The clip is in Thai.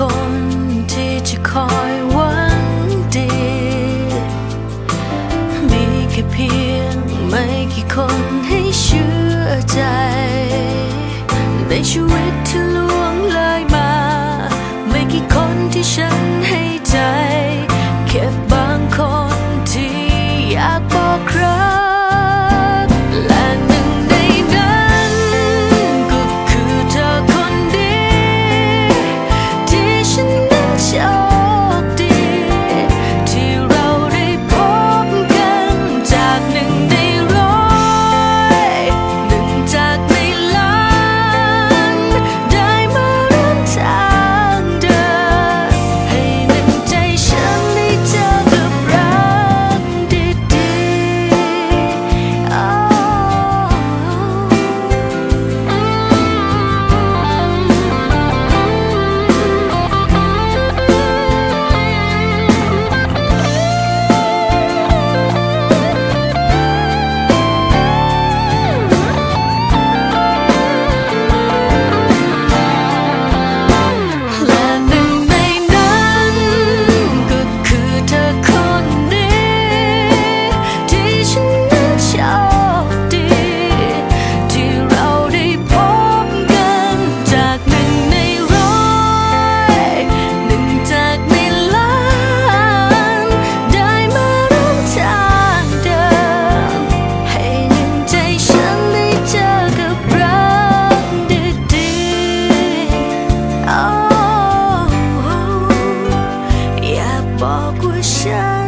คนที่จะคอยหวังดี มีแค่เพียงไม่กี่คนให้เชื่อใจ ในชีวิตที่ล่วงเลยมา ไม่กี่คนที่ฉันให้ 是